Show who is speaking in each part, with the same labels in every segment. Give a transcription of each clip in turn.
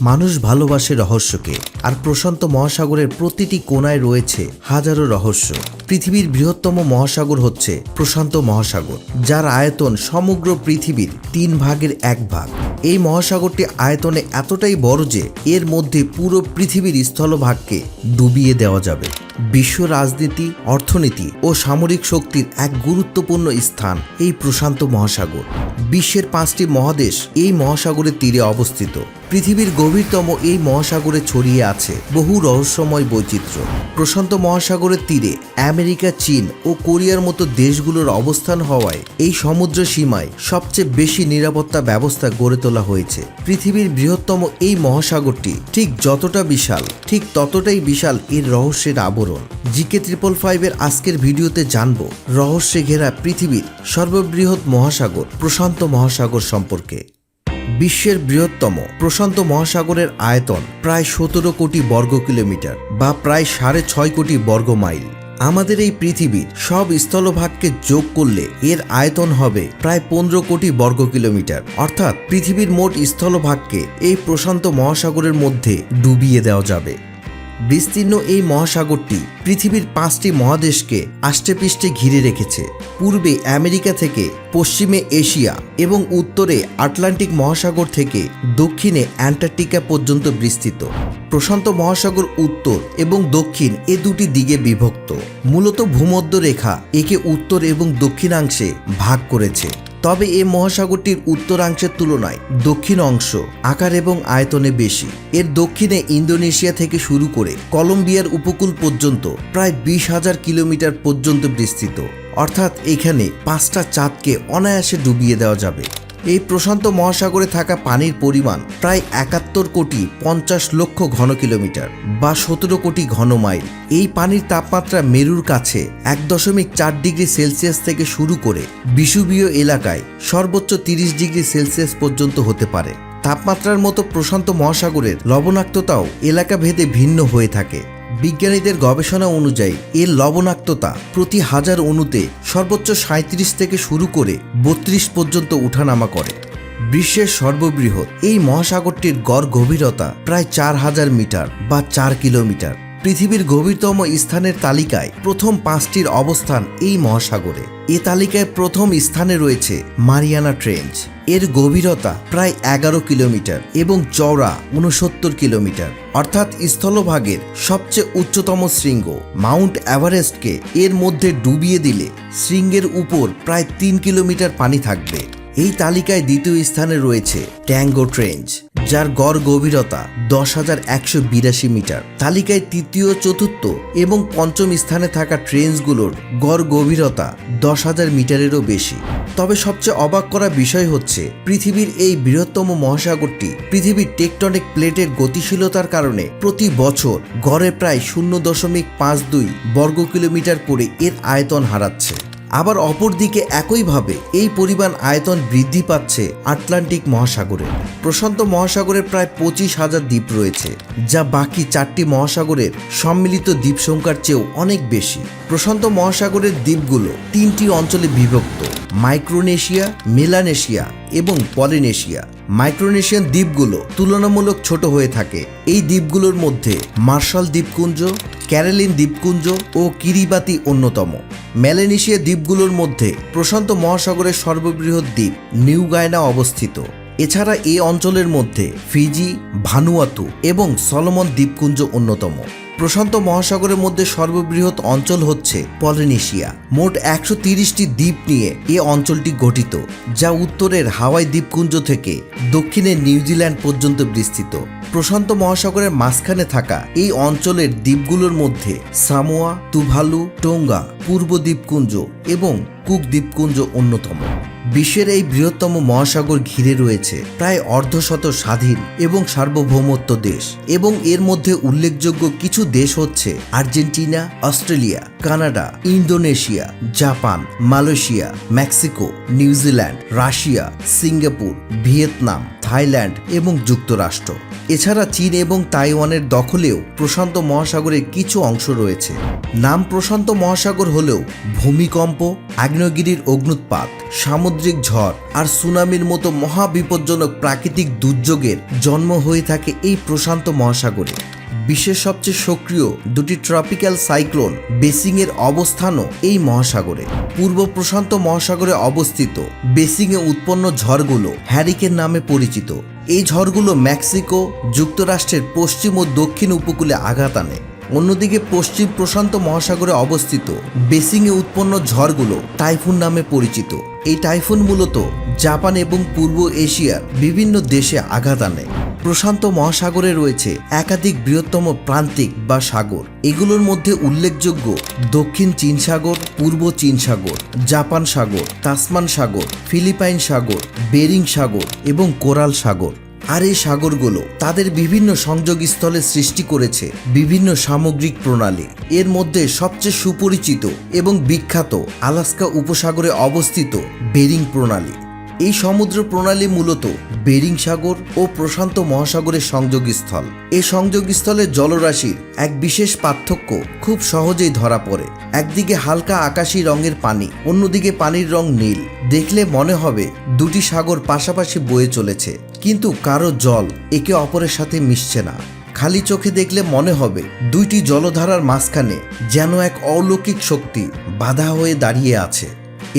Speaker 1: মানুষ ভালোবাসে রহস্যকে, আর প্রশান্ত মহাসাগরের প্রতিটি কোনায় রয়েছে হাজারো রহস্য। পৃথিবীর বৃহত্তম মহাসাগর হচ্ছে প্রশান্ত মহাসাগর, যার আয়তন সমগ্র পৃথিবীর তিন ভাগের এক ভাগ। এই মহাসাগরটি আয়তনে এতটাই বড় যে এর মধ্যে পুরো পৃথিবীর স্থলভাগকে ডুবিয়ে দেওয়া যাবে। বিশ্ব রাজনীতি, অর্থনীতি ও সামরিক শক্তির এক গুরুত্বপূর্ণ স্থান এই প্রশান্ত মহাসাগর। বিশ্বের পাঁচটি মহাদেশ এই মহাসাগরের তীরে অবস্থিত। পৃথিবীর গভীরতম এই মহাসাগরে ছড়িয়ে আছে বহু রহস্যময় বৈচিত্র্য। প্রশান্ত মহাসাগরের তীরে আমেরিকা, চীন ও কোরিয়ার মতো দেশগুলোর অবস্থান হওয়ায় এই সমুদ্র সীমায় সবচেয়ে বেশি নিরাপত্তা ব্যবস্থা গড়ে তোলা হয়েছে। পৃথিবীর বৃহত্তম এই মহাসাগরটি ঠিক যতটা বিশাল, ঠিক ততটাই বিশাল এর রহস্যের আবরণ। জিকে ট্রিপল ফাইভের আজকের ভিডিওতে জানব রহস্যে ঘেরা পৃথিবীর সর্ববৃহৎ মহাসাগর প্রশান্ত মহাসাগর সম্পর্কে। বিশ্বের বৃহত্তম প্রশান্ত মহাসাগরের আয়তন প্রায় সতেরো কোটি বর্গ কিলোমিটার বা প্রায় সাড়ে ছয় কোটি বর্গ মাইল। আমাদের এই পৃথিবীর সব স্থলভাগকে যোগ করলে এর আয়তন হবে প্রায় পনেরো কোটি বর্গ কিলোমিটার। অর্থাৎ পৃথিবীর মোট স্থলভাগকে এই প্রশান্ত মহাসাগরের মধ্যে ডুবিয়ে দেওয়া যাবে। বিস্তীর্ণ এই মহাসাগরটি পৃথিবীর পাঁচটি মহাদেশকে আষ্টেপৃষ্ঠে ঘিরে রেখেছে। পূর্বে আমেরিকা থেকে পশ্চিমে এশিয়া এবং উত্তরে আটলান্টিক মহাসাগর থেকে দক্ষিণে অ্যান্টার্কটিকা পর্যন্ত বিস্তৃত। প্রশান্ত মহাসাগর উত্তর এবং দক্ষিণ এ দুটি দিকে বিভক্ত। মূলত ভূমধ্য রেখা একে উত্তর এবং দক্ষিণাংশে ভাগ করেছে। তবে এ মহাসাগরটির উত্তরাংশের তুলনায় দক্ষিণ অংশ আকার এবং আয়তনে বেশি। এর দক্ষিণে ইন্দোনেশিয়া থেকে শুরু করে কলম্বিয়ার উপকূল পর্যন্ত প্রায় বিশ হাজার কিলোমিটার পর্যন্ত বিস্তৃত। অর্থাৎ এখানে পাঁচটা চাঁদকে অনায়াসে ডুবিয়ে দেওয়া যাবে। এই প্রশান্ত মহাসাগরে থাকা পানির পরিমাণ প্রায় একাত্তর কোটি পঞ্চাশ লক্ষ ঘন কিলোমিটার বা সতেরো কোটি ঘন মাইল এই পানির তাপমাত্রা মেরুর কাছে এক দশমিক চার ডিগ্রি সেলসিয়াস থেকে শুরু করে বিষুবীয় এলাকায় সর্বোচ্চ তিরিশ ডিগ্রি সেলসিয়াস পর্যন্ত হতে পারে। তাপমাত্রার মতো প্রশান্ত মহাসাগরের লবণাক্ততাও এলাকা ভেদে ভিন্ন হয়ে থাকে। বিজ্ঞানীদের গবেষণা অনুযায়ী, এর লবণাক্ততা প্রতি হাজার অণুতে সর্বোচ্চ সাঁত্রিশ থেকে শুরু করে বত্রিশ পর্যন্ত উঠানামা করে। বিশ্বের সর্ববৃহৎ এই মহাসাগরটির গড় গভীরতা প্রায় চার হাজার মিটার বা চার কিলোমিটার। পৃথিবীর গভীরতম স্থানের তালিকায় প্রথম পাঁচটির অবস্থান এই মহাসাগরে। এ তালিকায় প্রথম স্থানে রয়েছে মারিয়ানা ট্রেঞ্চ। এর গভীরতা প্রায় এগারো কিলোমিটার এবং চওড়া উনসত্তর কিলোমিটার। অর্থাৎ স্থলভাগের সবচেয়ে উচ্চতম শৃঙ্গ, মাউন্ট এভারেস্টকে এর মধ্যে ডুবিয়ে দিলে শৃঙ্গের উপর প্রায় তিন কিলোমিটার পানি থাকবে। এই তালিকায় দ্বিতীয় স্থানে রয়েছে ট্যাঙ্গো ট্রেঞ্জ, যার গড় গভীরতা দশ হাজার একশো বিরাশি মিটার। তালিকায় তৃতীয়, চতুর্থ এবং পঞ্চম স্থানে থাকা ট্রেঞ্জগুলোর গড় গভীরতা দশ হাজার মিটারেরও বেশি। তবে সবচেয়ে অবাক করা বিষয় হচ্ছে, পৃথিবীর এই বৃহত্তম মহাসাগরটি পৃথিবীর টেকটনিক প্লেটের গতিশীলতার কারণে প্রতি বছর গড়ে প্রায় শূন্য দশমিক পাঁচ দুই বর্গ কিলোমিটার করে এর আয়তন হারাচ্ছে। আবার অপরদিকে একইভাবে এই পরিমাণ আয়তন বৃদ্ধি পাচ্ছে আটলান্টিক মহাসাগরে। প্রশান্ত মহাসাগরের প্রায় পঁচিশ হাজার দ্বীপ রয়েছে, যা বাকি চারটি মহাসাগরের সম্মিলিত দ্বীপ সংখ্যার চেয়েও অনেক বেশি। প্রশান্ত মহাসাগরের দ্বীপগুলো তিনটি অঞ্চলে বিভক্ত, মাইক্রোনেশিয়া, মেলানেশিয়া এবং পলিনেশিয়া। মাইক্রোনেশিয়ান দ্বীপগুলো তুলনামূলক ছোট হয়ে থাকে। এই দ্বীপগুলোর মধ্যে মার্শাল দ্বীপপুঞ্জ ক্যারেলিন দ্বীপপুঞ্জ ও কিরিবাতি অন্যতম। মেলানেশিয়া দ্বীপগুলোর মধ্যে প্রশান্ত মহাসাগরের সর্ববৃহৎ দ্বীপ নিউ গায়না অবস্থিত। এছাড়া এ অঞ্চলের মধ্যে ফিজি, ভানুয়াতু এবং সলমন দ্বীপপুঞ্জ অন্যতম। প্রশান্ত মহাসাগরের মধ্যে সর্ববৃহৎ অঞ্চল হচ্ছে পলিনেশিয়া। মোট একশো তিরিশটি দ্বীপ নিয়ে এ অঞ্চলটি গঠিত, যা উত্তরের হাওয়াই দ্বীপপুঞ্জ থেকে দক্ষিণের নিউজিল্যান্ড পর্যন্ত বিস্তৃত। প্রশান্ত মহাসাগরের মাঝখানে থাকা এই অঞ্চলের দ্বীপগুলোর মধ্যে সামোয়া, তুভালু, টোঙ্গা, পূর্ব দ্বীপপুঞ্জ এবং কুক দ্বীপপুঞ্জ অন্যতম। বিশ্বের এই বৃহত্তম মহাসাগর ঘিরে রয়েছে প্রায় অর্ধশত স্বাধীন এবং সার্বভৌমত্ব দেশ এবং এর মধ্যে উল্লেখযোগ্য কিছু দেশ হচ্ছে Argentina, Australia, Canada, Indonesia, Japan, Malaysia, Mexico, New Zealand, Russia, Singapore, Vietnam. Thailand এবং যুক্তরাষ্ট্র। এছাড়া চীন এবং তাইওয়ানের দখলেও প্রশান্ত মহাসাগরের কিছু অংশ রয়েছে। নাম প্রশান্ত মহাসাগর হলেও ভূমিকম্প, আগ্নেয়গিরির অগ্নুৎপাত, সামুদ্রিক ঝড় আর সুনামির মতো মহাবিপজ্জনক প্রাকৃতিক দুর্যোগের জন্ম হয়ে থাকে এই প্রশান্ত মহাসাগরে। বিশ্বের সবচেয়ে সক্রিয় দুটি ট্রপিক্যাল সাইক্লোন বেসিংয়ের অবস্থানও এই মহাসাগরে। পূর্ব প্রশান্ত মহাসাগরে অবস্থিত বেসিংয়ে উৎপন্ন ঝড়গুলো হ্যারিকেন নামে পরিচিত। এই ঝড়গুলো মেক্সিকো, যুক্তরাষ্ট্রের পশ্চিম ও দক্ষিণ উপকূলে আঘাত আনে। অন্যদিকে পশ্চিম প্রশান্ত মহাসাগরে অবস্থিত বেসিংয়ে উৎপন্ন ঝড়গুলো টাইফুন নামে পরিচিত। এই টাইফুন মূলত জাপান এবং পূর্ব এশিয়ার বিভিন্ন দেশে আঘাত আনে। প্রশান্ত মহাসাগরে রয়েছে একাধিক বৃহত্তম প্রান্তিক বা সাগর। এগুলোর মধ্যে উল্লেখযোগ্য দক্ষিণ চীন সাগর, পূর্ব চীন সাগর, জাপান সাগর, তাসমান সাগর, ফিলিপাইন সাগর, বেরিং সাগর এবং কোরাল সাগর। আর এই সাগরগুলো তাদের বিভিন্ন সংযোগস্থলে সৃষ্টি করেছে বিভিন্ন সামগ্রিক প্রণালী। এর মধ্যে সবচেয়ে সুপরিচিত এবং বিখ্যাত আলাস্কা উপসাগরে অবস্থিত বেরিং প্রণালী। এই সমুদ্র প্রণালী মূলত বেরিং সাগর ও প্রশান্ত মহাসাগরের সংযোগস্থল। এই সংযোগস্থলের জলরাশির এক বিশেষ পার্থক্য খুব সহজেই ধরা পড়ে। একদিকে হালকা আকাশি রঙের পানি, অন্যদিকে পানির রং নীল। দেখলে মনে হবে দুটি সাগর পাশাপাশি বয়ে চলেছে, কিন্তু কারও জল একে অপরের সাথে মিশছে না। খালি চোখে দেখলে মনে হবে দুইটি জলধারার মাঝখানে যেন এক অলৌকিক শক্তি বাধা হয়ে দাঁড়িয়ে আছে।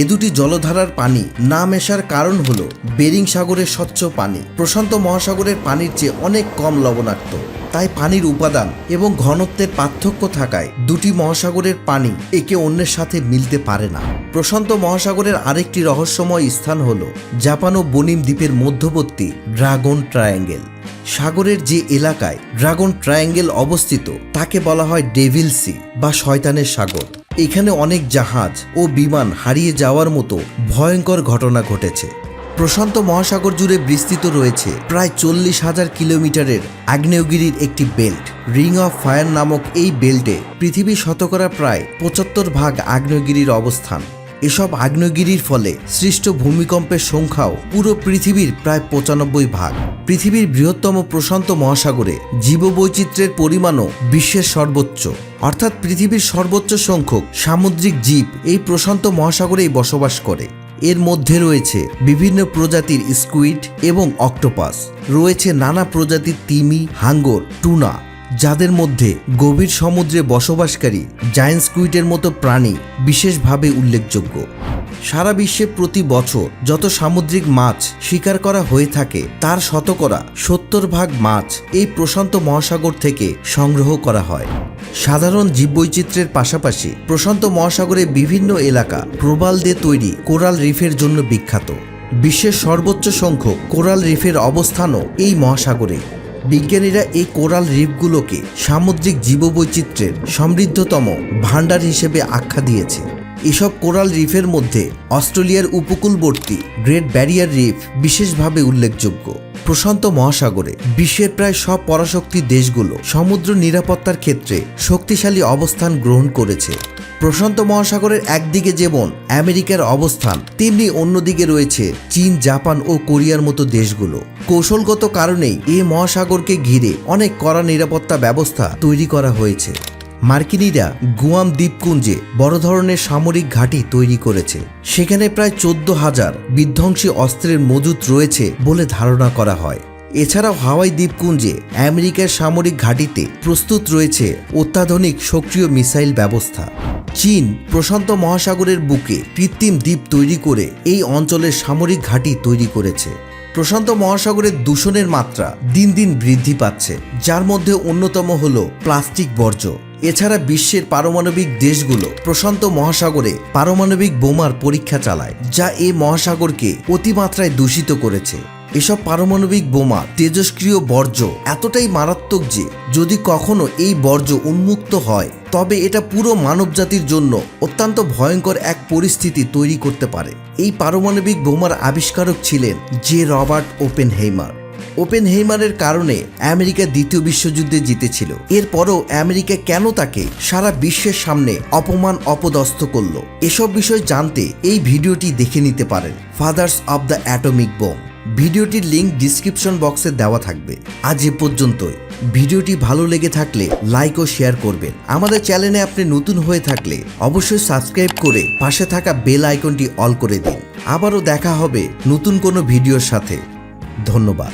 Speaker 1: এ দুটি জলধারার পানি না মেশার কারণ হল বেরিং সাগরের স্বচ্ছ পানি। প্রশান্ত মহাসাগরের পানির চেয়ে অনেক কম লবণাক্ত। তাই পানির উপাদান এবং ঘনত্বের পার্থক্য থাকায় দুটি মহাসাগরের পানি একে অন্যের সাথে মিলতে পারে না। প্রশান্ত মহাসাগরের আরেকটি রহস্যময় স্থান হল জাপান ও বনিম দ্বীপের মধ্যবর্তী ড্রাগন ট্রায়াঙ্গেল। সাগরের যে এলাকায় ড্রাগন ট্রায়াঙ্গেল অবস্থিত, তাকে বলা হয় ডেভিল সি বা শয়তানের সাগর। এখানে অনেক জাহাজ ও বিমান হারিয়ে যাওয়ার মতো ভয়ঙ্কর ঘটনা ঘটেছে। প্রশান্ত মহাসাগর জুড়ে বিস্তৃত রয়েছে প্রায় চল্লিশ হাজার কিলোমিটারের আগ্নেয়গিরির একটি বেল্ট। রিং অফ ফায়ার নামক এই বেল্টে পৃথিবীর শতকরা প্রায় পঁচাত্তর ভাগ আগ্নেয়গিরির অবস্থান। এসব আগ্নেয়গিরির ফলে সৃষ্ট ভূমিকম্পের সংখ্যাও পুরো পৃথিবীর প্রায় পঁচানব্বই ভাগ। পৃথিবীর বৃহত্তম প্রশান্ত মহাসাগরে জীববৈচিত্র্যের পরিমাণও বিশ্বের সর্বোচ্চ। অর্থাৎ পৃথিবীর সর্বোচ্চ সংখ্যক সামুদ্রিক জীব এই প্রশান্ত মহাসাগরেই বসবাস করে। এর মধ্যে রয়েছে বিভিন্ন প্রজাতির স্কুইড এবং অক্টোপাস। রয়েছে নানা প্রজাতির তিমি, হাঙ্গর, টুনা যাদের মধ্যে গভীর সমুদ্রে বসবাসকারী জায়েন্ট স্কুইডের মতো প্রাণী বিশেষভাবে উল্লেখযোগ্য। সারা বিশ্বে প্রতি বছর যত সামুদ্রিক মাছ শিকার করা হয়ে থাকে, তার শতকরা সত্তর ভাগ মাছ এই প্রশান্ত মহাসাগর থেকে সংগ্রহ করা হয়। সাধারণ জীববৈচিত্র্যের পাশাপাশি প্রশান্ত মহাসাগরের বিভিন্ন এলাকা প্রবাল দিয়ে তৈরি কোরাল রিফের জন্য বিখ্যাত। বিশ্বের সর্বোচ্চ সংখ্যক কোরাল রিফের অবস্থানও এই মহাসাগরে। বিজ্ঞানীরা এই কোরাল রিফগুলোকে সামুদ্রিক জীববৈচিত্র্যের সমৃদ্ধতম ভাণ্ডার হিসেবে আখ্যা দিয়েছে। এসব কোরাল রিফের মধ্যে অস্ট্রেলিয়ার উপকূলবর্তী গ্রেট ব্যারিয়ার রিফ বিশেষভাবে উল্লেখযোগ্য। প্রশান্ত মহাসাগরে বিশ্বের প্রায় সব পরাশক্তি দেশগুলো সমুদ্র নিরাপত্তার ক্ষেত্রে শক্তিশালী অবস্থান গ্রহণ করেছে। প্রশান্ত মহাসাগরের একদিকে যেমন আমেরিকার অবস্থান, তেমনি অন্যদিকে রয়েছে চীন, জাপান ও কোরিয়ার মতো দেশগুলো। কৌশলগত কারণেই এই মহাসাগরকে ঘিরে অনেক কড়া নিরাপত্তা ব্যবস্থা তৈরি করা হয়েছে। মার্কিনীরা গুয়াম দ্বীপপুঞ্জে বড় ধরনের সামরিক ঘাঁটি তৈরি করেছে। সেখানে প্রায় চোদ্দ হাজার বিধ্বংসী অস্ত্রের মজুত রয়েছে বলে ধারণা করা হয়। এছাড়াও হাওয়াই দ্বীপপুঞ্জে আমেরিকার সামরিক ঘাঁটিতে প্রস্তুত রয়েছে অত্যাধুনিক সক্রিয় মিসাইল ব্যবস্থা। চীন প্রশান্ত মহাসাগরের বুকে কৃত্রিম দ্বীপ তৈরি করে এই অঞ্চলের সামরিক ঘাঁটি তৈরি করেছে। প্রশান্ত মহাসাগরের দূষণের মাত্রা দিন দিন বৃদ্ধি পাচ্ছে, যার মধ্যে অন্যতম হল প্লাস্টিক বর্জ্য। এছাড়া বিশ্বের পারমাণবিক দেশগুলো প্রশান্ত মহাসাগরে পারমাণবিক বোমার পরীক্ষা চালায়, যা এ মহাসাগরকে অতিমাত্রায় দূষিত করেছে। এসব পারমাণবিক বোমা তেজস্ক্রিয় বর্জ্য এতটাই মারাত্মক যে, যদি কখনো এই বর্জ্য উন্মুক্ত হয়, তবে এটা পুরো মানবজাতির জন্য অত্যন্ত ভয়ঙ্কর এক পরিস্থিতি তৈরি করতে পারে। এই পারমাণবিক বোমার আবিষ্কারক ছিলেন জে রবার্ট ওপেন হেইমার ওপেন হেইমারের কারণে আমেরিকা দ্বিতীয় বিশ্বযুদ্ধে জিতেছিল। এরপরও আমেরিকা কেন তাকে সারা বিশ্বের সামনে অপমান অপদস্থ করল? এসব বিষয় জানতে এই ভিডিওটি দেখে নিতে পারেন fathers of the atomic bomb. ভিডিওটির লিঙ্ক ডিসক্রিপশন বক্সে দেওয়া থাকবে। আজ এ পর্যন্তই। ভিডিওটি ভালো লেগে থাকলে লাইক ও শেয়ার করবেন। আমাদের চ্যানেলে আপনি নতুন হয়ে থাকলে অবশ্যই সাবস্ক্রাইব করে পাশে থাকা বেল আইকনটি অল করে দিন। আবারও দেখা হবে নতুন কোনো ভিডিওর সাথে। ধন্যবাদ।